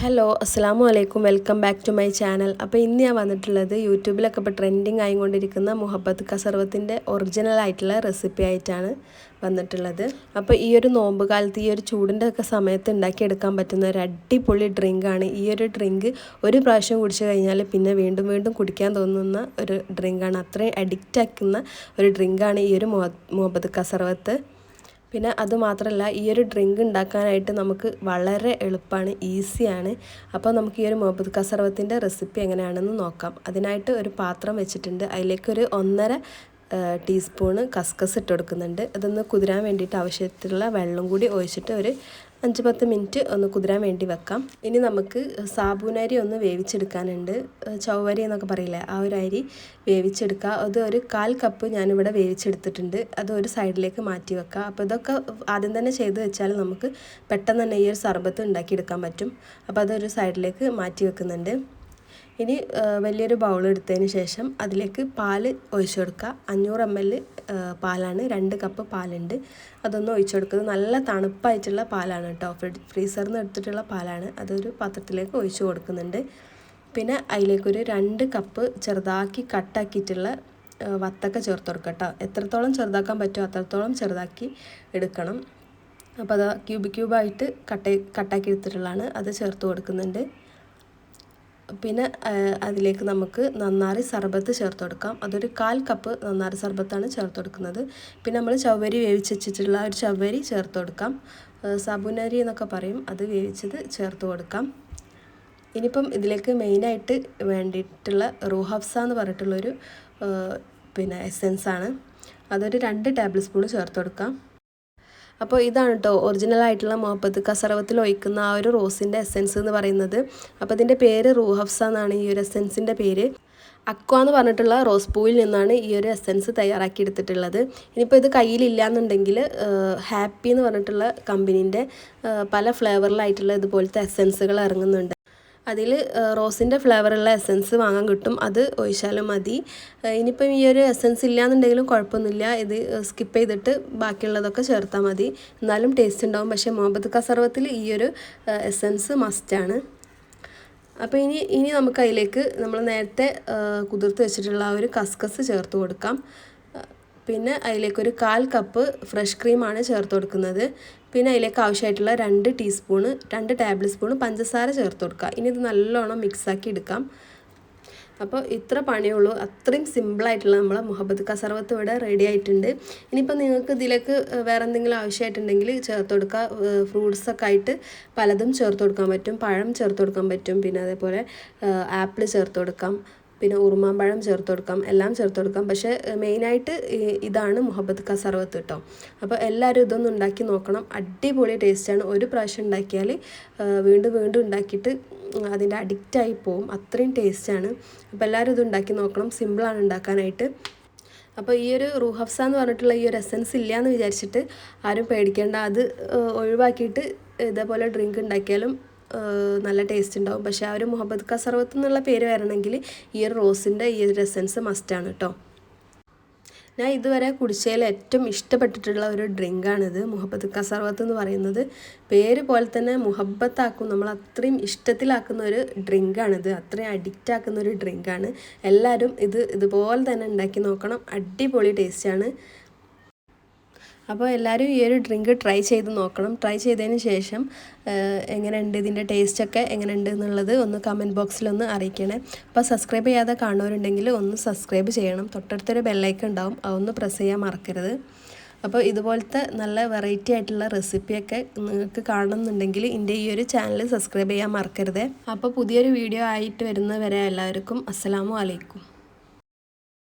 Hello അസ്സാം വലൈക്കും welcome back to my channel. അപ്പോൾ ഇന്ന് ഞാൻ വന്നിട്ടുള്ളത് യൂട്യൂബിലൊക്കെ ഇപ്പോൾ ട്രെൻഡിങ് ആയിക്കൊണ്ടിരിക്കുന്ന മുഹബത്ത് കസർവത്തിന്റെ ഒറിജിനൽ ആയിട്ടുള്ള റെസിപ്പി ആയിട്ടാണ് വന്നിട്ടുള്ളത്. അപ്പോൾ ഈ ഒരു നോമ്പ് കാലത്ത് ഈ ഒരു ചൂടിന്റെ ഒക്കെ സമയത്ത് ഉണ്ടാക്കിയെടുക്കാൻ പറ്റുന്ന ഒരു അടിപൊളി ഡ്രിങ്കാണ്. ഈ ഒരു ഡ്രിങ്ക് ഒരു പ്രാവശ്യം കുടിച്ചു കഴിഞ്ഞാൽ പിന്നെ വീണ്ടും വീണ്ടും കുടിക്കാൻ തോന്നുന്ന ഒരു ഡ്രിങ്കാണ്. അത്രയും അഡിക്റ്റ് ആക്കുന്ന ഒരു ഡ്രിങ്കാണ് ഈ ഒരു മുഹബത്ത് കസർവത്ത്. പിന്നെ അതുമാത്രമല്ല ഈ ഒരു ഡ്രിങ്ക് ഉണ്ടാക്കാനായിട്ട് നമുക്ക് വളരെ എളുപ്പമാണ് ഈസിയാണ്. അപ്പോൾ നമുക്ക് ഈ ഒരു മുഹബത്ത് കസർവത്തിന്റെ റെസിപ്പി എങ്ങനെയാണെന്ന് നോക്കാം. അതിനായിട്ട് ഒരു പാത്രം വെച്ചിട്ടുണ്ട്. അതിലേക്കൊരു ഒന്നര ടീസ്പൂണ് കസ്കസ് ഇട്ട് കൊടുക്കുന്നുണ്ട്. അതൊന്ന് കുതിരാൻ വേണ്ടിയിട്ട് ആവശ്യത്തിലുള്ള വെള്ളം കൂടി ഒഴിച്ചിട്ട് ഒരു അഞ്ച് പത്ത് മിനിറ്റ് ഒന്ന് കുതിരാൻ വേണ്ടി വെക്കാം. ഇനി നമുക്ക് സാബൂനരി ഒന്ന് വേവിച്ചെടുക്കാനുണ്ട്. ചൗവരി എന്നൊക്കെ പറയില്ലേ ആ ഒരു അരി വേവിച്ചെടുക്കുക. അത് ഒരു കാൽ കപ്പ് ഞാനിവിടെ വേവിച്ചെടുത്തിട്ടുണ്ട്. അത് ഒരു സൈഡിലേക്ക് മാറ്റി വെക്കുക. അപ്പോൾ ഇതൊക്കെ ആദ്യം തന്നെ ചെയ്ത് വെച്ചാൽ നമുക്ക് പെട്ടെന്ന് തന്നെ ഈ ഒരു സർബത്ത് ഉണ്ടാക്കിയെടുക്കാൻ പറ്റും. അപ്പോൾ അതൊരു സൈഡിലേക്ക് മാറ്റി വെക്കുന്നുണ്ട്. ഇനി വലിയൊരു ബൗൾ എടുത്തതിന് ശേഷം അതിലേക്ക് പാൽ ഒഴിച്ചു കൊടുക്കുക. അഞ്ഞൂറ് എം എൽ പാലാണ്. രണ്ട് കപ്പ് പാലുണ്ട്. അതൊന്ന് ഒഴിച്ചു കൊടുക്കുന്നത് നല്ല തണുപ്പായിട്ടുള്ള പാലാണ് കേട്ടോ. ഫ്രീസറിൽ നിന്ന് എടുത്തിട്ടുള്ള പാലാണ്. അതൊരു പാത്രത്തിലേക്ക് ഒഴിച്ചു കൊടുക്കുന്നുണ്ട്. പിന്നെ അതിലേക്കൊരു രണ്ട് കപ്പ് ചെറുതാക്കി കട്ടാക്കിയിട്ടുള്ള വത്തക്ക ചേർത്ത് കൊടുക്കുക കേട്ടോ. എത്രത്തോളം ചെറുതാക്കാൻ പറ്റുമോ അത്രത്തോളം ചെറുതാക്കി എടുക്കണം. അപ്പോൾ അത് ക്യൂബ് ക്യൂബായിട്ട് കട്ട കട്ടാക്കി എടുത്തിട്ടുള്ളതാണ്. അത് ചേർത്ത് കൊടുക്കുന്നുണ്ട്. പിന്നെ അതിലേക്ക് നമുക്ക് നന്നാറി സർബത്ത് ചേർത്ത് കൊടുക്കാം. അതൊരു കാൽ കപ്പ് നന്നാറി സർബത്താണ് ചേർത്ത് കൊടുക്കുന്നത്. പിന്നെ നമ്മൾ ചവ്വരി വേവിച്ച് വെച്ചിട്ടുള്ള ഒരു ചവ്വരി ചേർത്ത് കൊടുക്കാം. സാബുനരി എന്നൊക്കെ പറയും. അത് വേവിച്ചത് ചേർത്ത് കൊടുക്കാം. ഇനിയിപ്പം ഇതിലേക്ക് മെയിനായിട്ട് വേണ്ടിയിട്ടുള്ള റൂഹഫ്സ എന്ന് പറഞ്ഞിട്ടുള്ളൊരു പിന്നെ എസെൻസാണ്. അതൊരു രണ്ട് ടേബിൾ സ്പൂൺ ചേർത്ത് കൊടുക്കാം. അപ്പോൾ ഇതാണ് കേട്ടോ ഒറിജിനൽ ആയിട്ടുള്ള മുഹബത്ത് കസറവത്തിൽ ഒഴിക്കുന്ന ആ ഒരു റോസിന്റെ എസെൻസ് എന്ന് പറയുന്നത്. അപ്പോൾ ഇതിന്റെ പേര് റൂഹഫ്സ എന്നാണ് ഈ ഒരു എസെൻസിന്റെ പേര്. അക്വ എന്ന് പറഞ്ഞിട്ടുള്ള റോസ് പൂവിൽ നിന്നാണ് ഈ ഒരു എസെൻസ് തയ്യാറാക്കി എടുത്തിട്ടുള്ളത്. ഇനിയിപ്പോൾ ഇത് കയ്യിലില്ല എന്നുണ്ടെങ്കിൽ ഹാപ്പി എന്ന് പറഞ്ഞിട്ടുള്ള കമ്പനീന്റെ പല ഫ്ലേവറിലായിട്ടുള്ള ഇതുപോലത്തെ എസെൻസുകൾ ഇറങ്ങുന്നുണ്ട്. അതിൽ റോസിന്റെ ഫ്ലേവറുള്ള എസൻസ് വാങ്ങാൻ കിട്ടും. അത് ഒഴിച്ചാലും മതി. ഇനിയിപ്പം ഈ ഒരു എസൻസ് ഇല്ലയെന്നുണ്ടെങ്കിലും കുഴപ്പമൊന്നുമില്ല. ഇത് സ്കിപ്പ് ചെയ്തിട്ട് ബാക്കിയുള്ളതൊക്കെ ചേർത്താൽ മതി. എന്നാലും ടേസ്റ്റ് ഉണ്ടാവും. പക്ഷേ മുഹബത്ത് കസർവത്തിൽ ഈ ഒരു എസൻസ് മസ്റ്റാണ് അപ്പോൾ ഇനി ഇനി നമുക്ക് അതിലേക്ക് നമ്മൾ നേരത്തെ കുതിർത്ത് വെച്ചിട്ടുള്ള ആ ഒരു കസ്കസ് ചേർത്ത് കൊടുക്കാം. പിന്നെ അതിലേക്കൊരു കാൽ കപ്പ് ഫ്രഷ് ക്രീമാണ് ചേർത്ത് കൊടുക്കുന്നത്. പിന്നെ അതിലേക്ക് ആവശ്യമായിട്ടുള്ള രണ്ട് ടീസ്പൂണ് രണ്ട് ടേബിൾ സ്പൂൺ പഞ്ചസാര ചേർത്ത് കൊടുക്കുക. ഇനി ഇത് നല്ലോണം മിക്സാക്കി എടുക്കാം. അപ്പോൾ ഇത്ര പണിയുള്ളൂ. അത്രയും സിമ്പിളായിട്ടുള്ള നമ്മളെ മുഹബത്ത് കസർവത്ത് ഇവിടെ റെഡി ആയിട്ടുണ്ട്. ഇനിയിപ്പോൾ നിങ്ങൾക്ക് ഇതിലേക്ക് വേറെ എന്തെങ്കിലും ആവശ്യമായിട്ടുണ്ടെങ്കിൽ ചേർത്ത് കൊടുക്കുക. ഫ്രൂട്ട്സൊക്കെ ആയിട്ട് പലതും ചേർത്ത് കൊടുക്കാൻ പറ്റും. പഴം ചേർത്ത് കൊടുക്കാൻ പറ്റും. പിന്നെ അതേപോലെ ആപ്പിൾ ചേർത്ത് കൊടുക്കാം. പിന്നെ ഉറുമാമ്പഴം ചേർത്ത് കൊടുക്കാം എല്ലാം ചേർത്ത് കൊടുക്കാം. പക്ഷേ മെയിനായിട്ട് ഇതാണ് മുഹബത്ത് ക സർവത്ത് കേട്ടോ അപ്പോൾ എല്ലാവരും ഇതൊന്നും ഉണ്ടാക്കി നോക്കണം. അടിപൊളി ടേസ്റ്റാണ് ഒരു പ്രാവശ്യം ഉണ്ടാക്കിയാൽ വീണ്ടും വീണ്ടും ഉണ്ടാക്കിയിട്ട് അതിന്റെ അഡിക്റ്റായി പോവും. അത്രയും ടേസ്റ്റാണ് അപ്പോൾ എല്ലാവരും ഇത് ഉണ്ടാക്കി നോക്കണം. സിമ്പിളാണ് ഉണ്ടാക്കാനായിട്ട്. അപ്പോൾ ഈ ഒരു റൂഹഫ്സ എന്ന് പറഞ്ഞിട്ടുള്ള ഈ ഒരു എസൻസ് ഇല്ല എന്ന് വിചാരിച്ചിട്ട് ആരും പേടിക്കേണ്ട. അത് ഒഴിവാക്കിയിട്ട് ഇതേപോലെ ഡ്രിങ്ക് ഉണ്ടാക്കിയാലും നല്ല ടേസ്റ്റ് ഉണ്ടാവും. പക്ഷേ ആ ഒരു മുഹബത്ത് സർവത്ത് എന്നുള്ള പേര് വരണമെങ്കിൽ ഈ ഒരു റോസിന്റെ ഈ ഒരു എസൻസ് മസ്റ്റാണ് കേട്ടോ ഞാൻ ഇതുവരെ കുടിച്ചതിൽ ഏറ്റവും ഇഷ്ടപ്പെട്ടിട്ടുള്ള ഒരു ഡ്രിങ്കാണിത് മുഹബത്ത് കസർവത്ത് എന്ന് പറയുന്നത് പേര് പോലെ തന്നെ മുഹബത്താക്കും നമ്മൾ അത്രയും ഇഷ്ടത്തിലാക്കുന്ന ഒരു ഡ്രിങ്കാണിത് അത്രയും അഡിക്റ്റ് ആക്കുന്ന ഒരു ഡ്രിങ്കാണ് എല്ലാവരും ഇത് ഇതുപോലെ തന്നെ ഉണ്ടാക്കി നോക്കണം. അടിപൊളി ടേസ്റ്റാണ് അപ്പോൾ എല്ലാവരും ഈ ഒരു ഡ്രിങ്ക് ട്രൈ ചെയ്ത് നോക്കണം. ട്രൈ ചെയ്തതിന് ശേഷം എങ്ങനെയുണ്ട് ഇതിന്റെ ടേസ്റ്റൊക്കെ എങ്ങനെയുണ്ട് എന്നുള്ളത് ഒന്ന് കമന്റ് ബോക്സിലൊന്ന് അറിയിക്കണേ. അപ്പോൾ സബ്സ്ക്രൈബ് ചെയ്യാതെ കാണുന്നവരുണ്ടെങ്കിൽ ഒന്ന് സബ്സ്ക്രൈബ് ചെയ്യണം. തൊട്ടടുത്തൊരു ബെല്ലൈക്കൺ ഉണ്ടാവും. അതൊന്ന് പ്രസ് ചെയ്യാൻ മറക്കരുത്. അപ്പോൾ ഇതുപോലത്തെ നല്ല വെറൈറ്റി ആയിട്ടുള്ള റെസിപ്പിയൊക്കെ നിങ്ങൾക്ക് കാണുന്നുണ്ടെങ്കിൽ എന്റെ ഈ ഒരു ചാനൽ സബ്സ്ക്രൈബ് ചെയ്യാൻ മറക്കരുത്. അപ്പോൾ പുതിയൊരു വീഡിയോ ആയിട്ട് വരുന്നവരെ എല്ലാവർക്കും അസ്സലാമു അലൈക്കും.